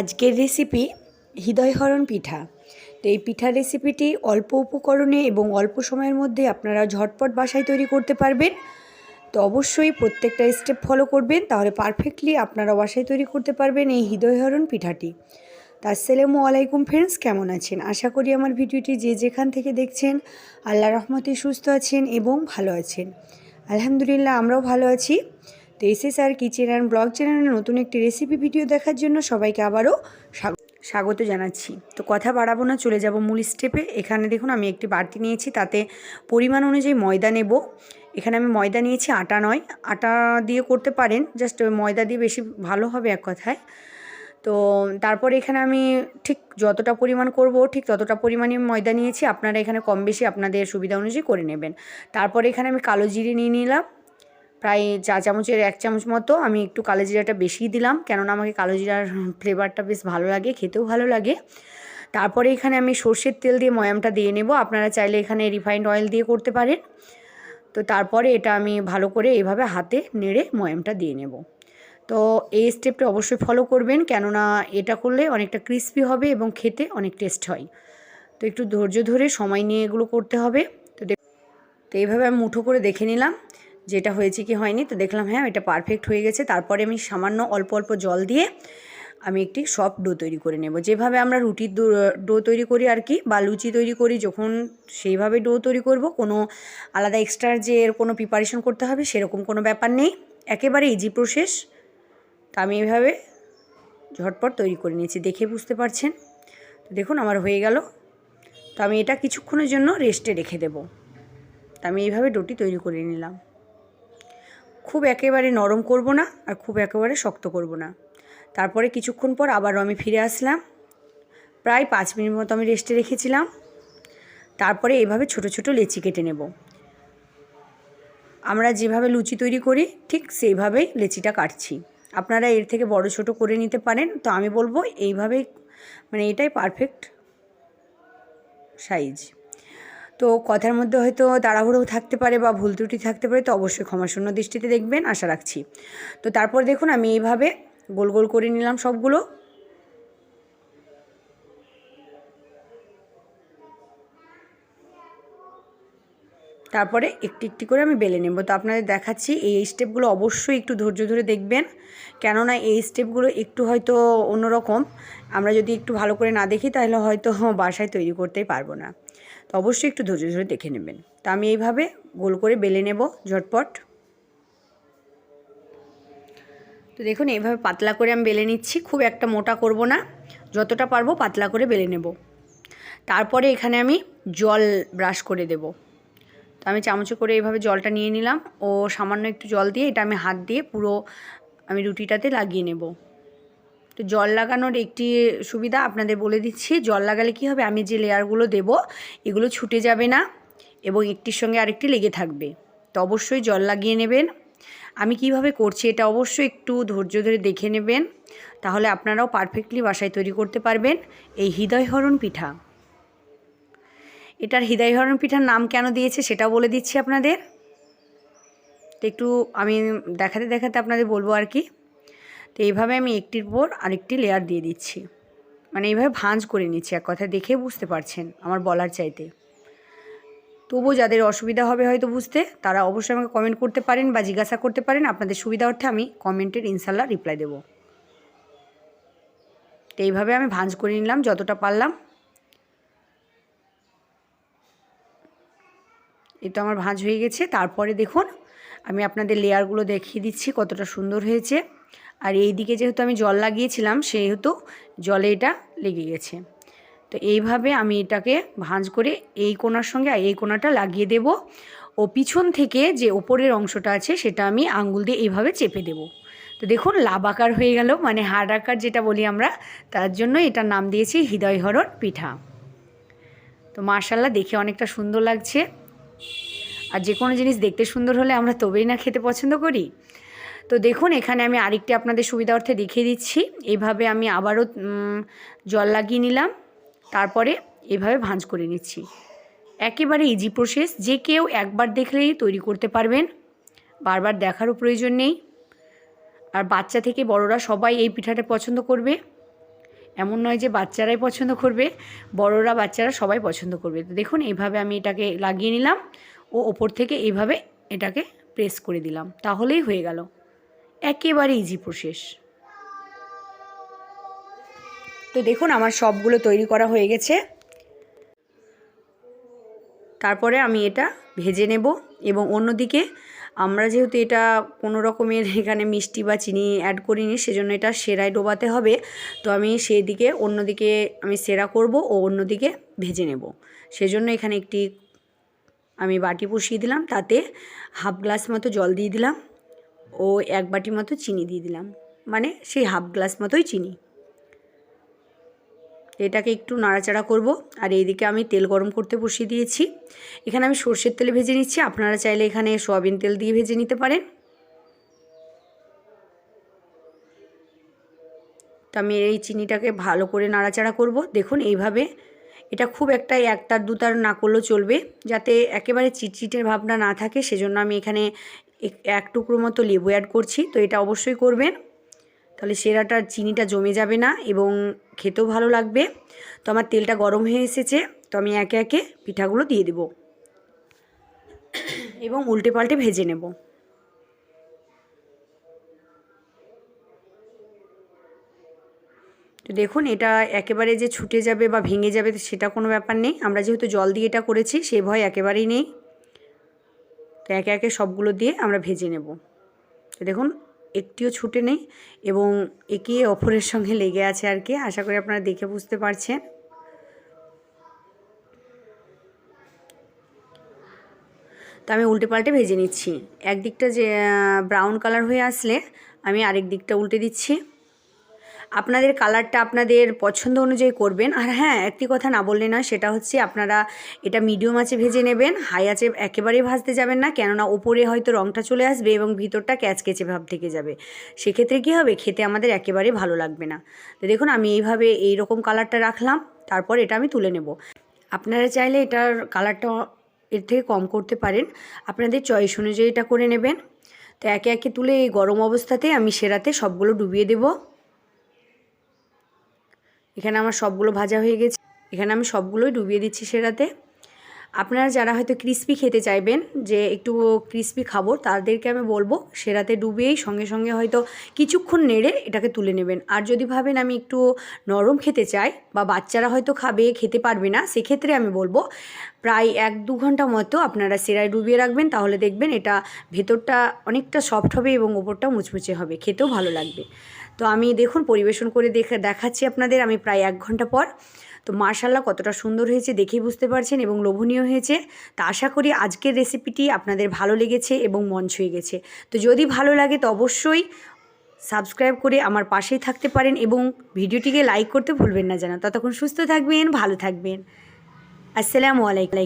আজকের রেসিপি হৃদয়হরণ পিঠা। তো এই পিঠার রেসিপিটি অল্প উপকরণে এবং অল্প সময়ের মধ্যে আপনারা ঝটপট বাসায় তৈরি করতে পারবেন। তো অবশ্যই প্রত্যেকটা স্টেপ ফলো করবেন, তাহলে পারফেক্টলি আপনারা বাসায় তৈরি করতে পারবেন এই হৃদয়হরণ পিঠাটি। তো আসসালামু আলাইকুম ফ্রেন্ডস কেমন আছেন? আশা করি আমার ভিডিওটি যে যেখান থেকে দেখছেন আল্লাহ রহমতে সুস্থ আছেন এবং ভালো আছেন। আলহামদুলিল্লাহ, আমরাও ভালো আছি। তো SS R kitchen and blog চ্যানেলের নতুন একটি রেসিপি ভিডিও দেখার জন্য সবাইকে আবারও স্বাগত জানাচ্ছি। তো কথা বাড়াবো না, চলে যাব মূল স্টেপে এখানে দেখুন, আমি একটি বাড়তি নিয়েছি, তাতে পরিমাণ অনুযায়ী ময়দা নেব। এখানে আমি ময়দা নিয়েছি, আটা নয়। আটা দিয়ে করতে পারেন জাস্ট ময়দা দিয়ে বেশি ভালো হবে এক কথায়। তো তারপর এখানে আমি ঠিক যতটা পরিমাণ করব, ঠিক ততটা পরিমাণে ময়দা নিয়েছি। আপনারা এখানে কম বেশি আপনাদের সুবিধা অনুযায়ী করে নেবেন। তারপর এখানে আমি কালো জিরে নিয়ে নিলাম। প্রায় চা চামচের এক চামচ মতো আমি একটু কালো জিরাটা বেশিই দিলাম। কেননা আমাকে কালো জিরার ফ্লেভারটা বেশ ভালো লাগে, খেতেও ভালো লাগে। তারপরে এখানে আমি সর্ষের তেল দিয়ে ময়ামটা দিয়ে নেব। আপনারা চাইলে এখানে রিফাইন্ড অয়েল দিয়ে করতে পারেন। তো তারপরে এটা আমি ভালো করে এইভাবে হাতে নেড়ে ময়ামটা দিয়ে নেব। তো এই স্টেপটা অবশ্যই ফলো করবেন, কেননা এটা করলে অনেকটা ক্রিস্পি হবে এবং খেতে অনেক টেস্ট হয়। তো একটু ধৈর্য ধরে সময় নিয়ে এগুলো করতে হবে। তো তো এইভাবে আমি মুঠো করে দেখে নিলাম। যেটা হয়েছে কি হয়নি, তো দেখলাম হ্যাঁ এটা পারফেক্ট হয়ে গেছে। তারপরে আমি সামান্য অল্প অল্প জল দিয়ে আমি একটি সফট ডো তৈরি করে নেব। যেভাবে আমরা রুটির ডো তৈরি করি আর কি, বা লুচি তৈরি করি, যখন সেইভাবে ডো তৈরি করব, কোনো আলাদা এক্সট্রা যে এর কোনো প্রিপারেশন করতে হবে, সেরকম কোনো ব্যাপার নেই। একেবারে ইজি প্রসেস তা আমি এইভাবে ঝটপট তৈরি করে নিয়েছি, দেখে বুঝতে পারছেন? তো দেখুন, আমার হয়ে গেল। তো আমি এটা কিছুক্ষণের জন্য রেস্টে রেখে দেব। তা আমি এইভাবে ডোটি তৈরি করে নিলাম। খুব একেবারে নরম করব না আর খুব একেবারে শক্ত করব না। তারপরে কিছুক্ষণ পর আবারও আমি ফিরে আসলাম। প্রায় পাঁচ মিনিট মতো আমি রেস্টে রেখেছিলাম। তারপরে এইভাবে ছোট ছোট লেচি কেটে নেব। আমরা যেভাবে লুচি তৈরি করি, ঠিক সেইভাবেই লেচিটা কাটছি। আপনারা এর থেকে বড় ছোট করে নিতে পারেন। তো আমি বলব এইভাবেই মানে এটাই পারফেক্ট সাইজ তো কথার মধ্যে হয়তো তাড়াহুড়ো থাকতে পারে বা ভুল ত্রুটি থাকতে পারে, তো অবশ্যই ক্ষমাশূন্য দৃষ্টিতে দেখবেন। আশা রাখছি। তো তারপর দেখুন, আমি এইভাবে গোল গোল করে নিলাম সবগুলো। তারপরে একটি একটি করে আমি বেলে নেব। তো আপনাদের দেখাচ্ছি, এই স্টেপগুলো অবশ্যই একটু ধৈর্য ধরে দেখবেন। কেননা এই স্টেপগুলো একটু হয়তো অন্যরকম। আমরা যদি একটু ভালো করে না দেখি, তাহলে হয়তো বাসায় তৈরি করতেই পারব না। অবশ্যই একটু ধৈর্য ধরে দেখে নেবেন। তা আমি এইভাবে গোল করে বেলে নেব ঝটপট। তো দেখুন, এইভাবে পাতলা করে আমি বেলে নিচ্ছি, খুব একটা মোটা করব না, যতটা পারব পাতলা করে বেলে নেব। তারপরে এখানে আমি জল ব্রাশ করে দেব। তো আমি চামচে করে এইভাবে জলটা নিয়ে নিলাম, ও সামান্য একটু জল দিয়ে এটা আমি হাত দিয়ে পুরো আমি রুটিটাতে লাগিয়ে নেব। তো জল লাগানোর একটি সুবিধা আপনাদের বলে দিচ্ছি। জল লাগালে কি হবে? আমি যে লেয়ারগুলো দেব, এগুলো ছুটে যাবে না এবং একটির সঙ্গে আরেকটি লেগে থাকবে। তো অবশ্যই জল লাগিয়ে নেবেন। আমি কীভাবে করছি এটা অবশ্যই একটু ধৈর্য ধরে দেখে নেবেন। তাহলে আপনারাও পারফেক্টলি বাসায় তৈরি করতে পারবেন। এই হৃদয়হরণ পিঠা। এটার হৃদয়হরণ পিঠার নাম কেন দিয়েছে সেটাও বলে দিচ্ছি আপনাদের। তো একটু আমি দেখাতে দেখাতে আপনাদের বলব আর কি। তো এইভাবে আমি একটির পর আরেকটি লেয়ার দিয়ে দিচ্ছি। মানে এইভাবে ভাঁজ করে নিচ্ছি, এক কথা দেখে বুঝতে পারছেন আমার বলার চাইতে। তবুও যাদের অসুবিধা হবে হয়তো বুঝতে, তারা অবশ্যই আমাকে কমেন্ট করতে পারেন বা জিজ্ঞাসা করতে পারেন। আপনাদের সুবিধা অর্থে আমি কমেন্টের ইনশাল্লাহ রিপ্লাই দেবো। তো এইভাবে আমি ভাঁজ করে নিলাম, যতটা পারলাম। এই তো আমার ভাঁজ হয়ে গেছে। তারপরে দেখুন, আমি আপনাদের লেয়ারগুলো দেখিয়ে দিচ্ছি কতটা সুন্দর হয়েছে। আর এই দিকে যেহেতু আমি জল লাগিয়েছিলাম, সেহেতু জলে এটা লেগে গেছে। তো এইভাবে আমি এটাকে ভাঁজ করে এই কোনার সঙ্গে এই কোনাটা লাগিয়ে দেব। ও পিছন থেকে যে ওপরের অংশটা আছে, সেটা আমি আঙ্গুল দিয়ে এইভাবে চেপে দেব। তো দেখুন, লাভ আকার হয়ে গেল মানে হাড় আকার যেটা বলি আমরা, তার জন্য এটার নাম দিয়েছি হৃদয়হরণ পিঠা। তো মার্শাল্লাহ দেখে অনেকটা সুন্দর লাগছে। আর যে কোনো জিনিস দেখতে সুন্দর হলে আমরা তবেই না খেতে পছন্দ করি। তো দেখুন, এখানে আমি আরেকটি আপনাদের সুবিধার্থে দেখিয়ে দিচ্ছি। এইভাবে আমি আবারও জল লাগিয়ে নিলাম। তারপরে এভাবে ভাঁজ করে নিচ্ছি। একেবারে ইজি প্রসেস যে কেউ একবার দেখলেই তৈরি করতে পারবেন। বারবার দেখারও প্রয়োজন নেই। আর বাচ্চা থেকে বড়রা সবাই এই পিঠাটা পছন্দ করবে। এমন নয় যে বাচ্চারাই পছন্দ করবে, বড়রা বাচ্চারা সবাই পছন্দ করবে। তো দেখুন, এইভাবে আমি এটাকে লাগিয়ে নিলাম ও ওপর থেকে এইভাবে এটাকে প্রেস করে দিলাম। তাহলেই হয়ে গেল। একেবারে ইজি প্রসেস তো দেখুন, আমার সবগুলো তৈরি করা হয়ে গেছে। তারপরে আমি এটা ভেজে নেব এবং অন্যদিকে আমরা যেহেতু এটা কোনো রকমের এখানে মিষ্টি বা চিনি অ্যাড করিনি, সেজন্য এটা সেরায় ডোবাতে হবে। তো আমি সেই দিকে অন্যদিকে আমি সেরা করব ও অন্যদিকে ভেজে নেব। সেজন্য এখানে একটি আমি বাটি বসিয়ে দিলাম, তাতে হাফ গ্লাস মতো জল দিয়ে দিলাম। ও এক বাটি মতো চিনি দিয়ে দিলাম। মানে সেই হাফ গ্লাস মতোই চিনি। এটাকে একটু নাড়াচাড়া করব আর এইদিকে আমি তেল গরম করতে বসিয়ে দিয়েছি। এখানে আমি সর্ষের তেলে ভেজে নিচ্ছি। আপনারা চাইলে এখানে সয়াবিন তেল দিয়ে ভেজে নিতে পারেন। তো আমি এই চিনিটাকে ভালো করে নাড়াচাড়া করব। দেখুন এইভাবে এটা খুব একটা একতার দুতার না করলেও চলবে। যাতে একেবারে চিটচিটের ভাবনা না থাকে, সেজন্য আমি এখানে এক টুকরো মতো লেবু অ্যাড করছি, তো এটা অবশ্যই করবেন। তাহলে সেরাটার চিনিটা জমে যাবে না এবং খেতেও ভালো লাগবে। তো আমার তেলটা গরম হয়ে এসেছে, তো আমি একে একে পিঠাগুলো দিয়ে দেব। এবং উল্টে পাল্টে ভেজে নেব। তো দেখুন, এটা একেবারে যে ছুটে যাবে বা ভেঙে যাবে সেটা কোনো ব্যাপার নেই। আমরা যেহেতু জল দিয়ে এটা করেছি, সে ভয় একেবারেই নেই। তো একে একে সবগুলো দিয়ে আমরা ভেজে নেব। তো দেখুন, একটিও ছুটে নেই এবং একে অপরের সঙ্গে লেগে আছে আর কি। আশা করি আপনারা দেখে বুঝতে পারছেন। তো আমি উল্টে পাল্টে ভেজে নিচ্ছি। একদিকটা যে ব্রাউন কালার হয়ে আসলে আমি আরেক দিকটা উল্টে দিচ্ছি। আপনাদের কালারটা আপনাদের পছন্দ অনুযায়ী করবেন। আর হ্যাঁ একটি কথা না বললে না সেটা হচ্ছে আপনারা এটা মিডিয়াম আছে ভেজে নেবেন হাই আছে একেবারেই ভাজতে যাবেন না, কেননা ওপরে হয়তো রঙটা চলে আসবে এবং ভিতরটা ক্যাচকেচে ভাব থেকে যাবে। সেক্ষেত্রে কী হবে? খেতে আমাদের একেবারে ভালো লাগবে না। তো দেখুন, আমি এইভাবে এই রকম কালারটা রাখলাম, তারপর এটা আমি তুলে নেব। আপনারা চাইলে এটার কালারটা এর থেকে কম করতে পারেন। আপনাদের চয়েস অনুযায়ী এটা করে নেবেন। তো একে একে তুলে এই গরম অবস্থাতে আমি সেরাতে সবগুলো ডুবিয়ে দেবো। এখানে আমার সবগুলো ভাজা হয়ে গেছে। এখানে আমি সবগুলোই ডুবিয়ে দিচ্ছি সেরাতে। আপনারা যারা হয়তো ক্রিস্পি খেতে চাইবেন যে একটু ক্রিস্পি খাব, তাদেরকে আমি বলব সেরাতে ডুবিয়েই সঙ্গে সঙ্গে হয়তো কিছুক্ষণ নেড়ে এটাকে তুলে নেবেন। আর যদি ভাবেন আমি একটু নরম খেতে চাই বা বাচ্চারা হয়তো খাবে, খেতে পারবে না, সেক্ষেত্রে আমি বলব প্রায় এক দু ঘণ্টা মতো আপনারা সেরায় ডুবিয়ে রাখবেন, তাহলে দেখবেন এটা ভেতরটা অনেকটা সফট হবে এবং ওপরটা মুচমুচে হবে। খেতেও ভালো লাগবে। তো আমি দেখুন পরিবেশন করে দেখে দেখাচ্ছি আপনাদের, আমি প্রায় এক ঘণ্টা পর। তো মার্শাল্লাহ কতটা সুন্দর হয়েছে দেখেই বুঝতে পারছেন এবং লোভনীয় হয়েছে। তা আশা করি আজকের রেসিপিটি আপনাদের ভালো লেগেছে এবং মন ছুঁয়ে গেছে। তো যদি ভালো লাগে তো অবশ্যই সাবস্ক্রাইব করে আমার পাশেই থাকতে পারেন এবং ভিডিওটিকে লাইক করতে ভুলবেন না যেন। ততক্ষণ সুস্থ থাকবেন, ভালো থাকবেন। আসসালামু আলাইকুম।